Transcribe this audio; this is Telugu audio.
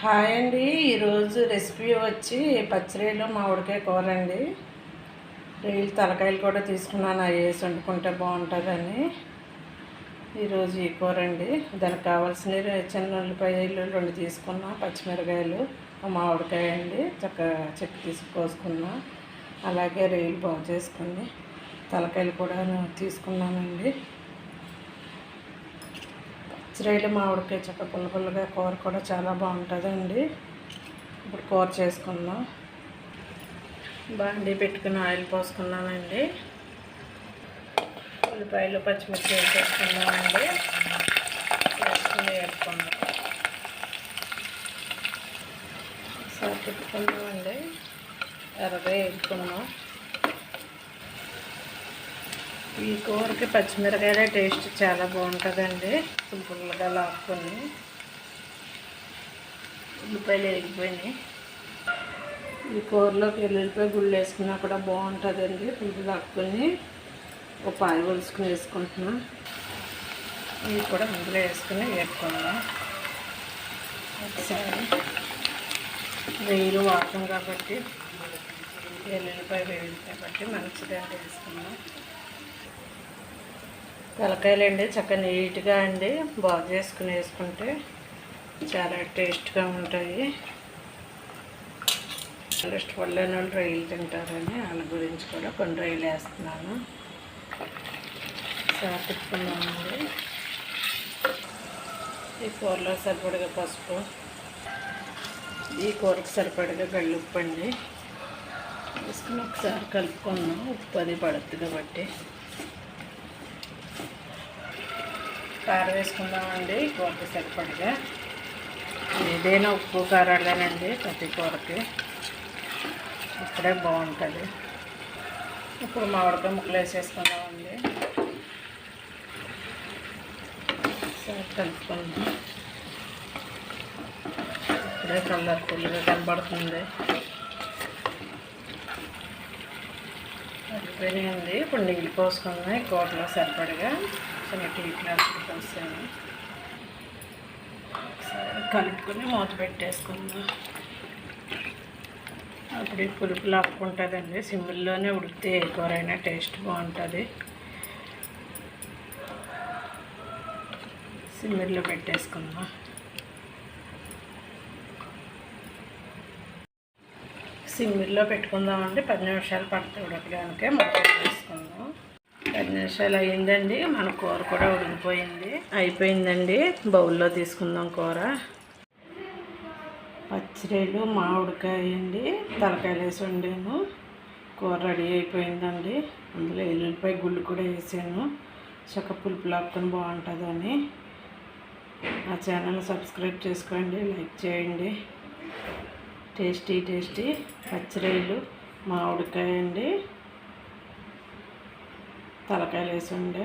హాయ్ అండి. ఈరోజు రెసిపీ వచ్చి పచ్చిరేలు మామిడికాయ కూర అండి రొయ్యలు తలకాయలు కూడా తీసుకున్నాను. అవి వేసి వండుకుంటే బాగుంటుందని. ఈరోజు ఈ కూర అండి దానికి కావాల్సినవి చిన్న ఉల్లిపాయలు రెండు తీసుకున్నా. పచ్చిమిరకాయలు మామిడికాయ అండి. చక్క చెక్కు తీసి కోసుకున్నా. అలాగే రొయ్యలు బాగు చేసుకుని తలకాయలు కూడా తీసుకున్నానండి. పచ్చిరొయ్యలు మామిడికాయ చక్క పుల్ల పుల్లగా కూర కూడా చాలా బాగుంటుందండి. ఇప్పుడు కూర చేసుకుందాం. బాండి పెట్టుకుని ఆయిల్ పోసుకున్నానండి. ఉల్లిపాయలు పచ్చిమిర్చి వేసేసుకున్నామండి వేసుకుని వేసుకుందాం ఒకసారి పెట్టుకుందామండి. ఎర్రగా వేసుకున్నాం ఈ కూరకి పచ్చిమిరకాయల టేస్ట్ చాలా బాగుంటుందండి. పుల్లగా లాక్కొని ఉల్లిపాయలు ఎగిపోయినాయి ఈ కూరలోకి ఎల్లుల్లిపాయ గుళ్ళు వేసుకున్నా కూడా బాగుంటుందండి. పులుపు లాక్కొని ఒక పాయ కొలుసుకుని వేసుకుంటున్నా. ఇవి కూడా ముందులో వేసుకుని వేసుకుందాం ఒకసారి వేలు వాడతాం కాబట్టి ఎల్లుల్లిపాయ వేలు కాబట్టి మంచిదండి వేసుకున్నాం తలకాయలండి చక్కగా నీట్గా అండి. బాగు చేసుకుని వేసుకుంటే చాలా టేస్ట్గా ఉంటాయి. చాలా ఇష్టపడలేని వాళ్ళు రొయ్యలు తింటారని వాళ్ళ గురించి కూడా కొన్ని రొయ్యలు వేస్తున్నాను. సార్ తిప్పుకున్నామండి ఈ కూరలో సరిపడగా పసుపు ఈ కూరకు సరిపడగా గళ్ళుప్పు అండి. వేసుకుని ఒకసారి కలుపుకున్నాం ఉప్పు అది పడుతుంది కాబట్టి. కారం వేసుకుందామండి కూరకి సరిపడగా. ఏదైనా ఉప్పు కారాలేనండి ప్రతి కూరకి. ఇక్కడే బాగుంటుంది. ఇప్పుడు మామిడికాయ ముక్కలు వేసేసుకుందామండి. సరే కలుపుకుందాం. ఇప్పుడే కలర్ఫుల్గా కనబడుతుంది. అయిపోయినాయండి ఇప్పుడు నీళ్ళు పోసుకుందాం కూరలో సరిపడగా. చిన్న టీ గ్లాస్ ఒకసారి కలుపుకొని మూత పెట్టేసుకుందాం. అప్పుడు ఈ పులుపు లాక్కుంటుందండి సిమ్మిల్లోనే ఉడికితే ఏ అయినా టేస్ట్ బాగుంటుంది. సిమ్మిర్లో పెట్టేసుకుందాం. సిమ్మిర్లో పెట్టుకుందామండి. పది నిమిషాలు పడుతుంది ఉడకడానికి. మొత్తం పెట్టేసుకుందాం. పది నిమిషాలు అయ్యిందండి. మన కూర కూడా ఉడికిపోయింది. అయిపోయిందండి. బౌల్లో తీసుకుందాం కూర. పచ్చిరేలు మామిడికాయ అండి తలకాయలు వేసి వండాను. కూర రెడీ అయిపోయిందండి. అందులో ఎల్లుల్లిపాయ గుళ్ళు కూడా వేసాను. చక్క పులుపు లాక్కొని బాగుంటుందని. నా ఛానల్ సబ్స్క్రైబ్ చేసుకోండి. లైక్ చేయండి. టేస్టీ టేస్టీ పచ్చిరేలు మామిడికాయ అండి తలకాయలు వేసి ఉండే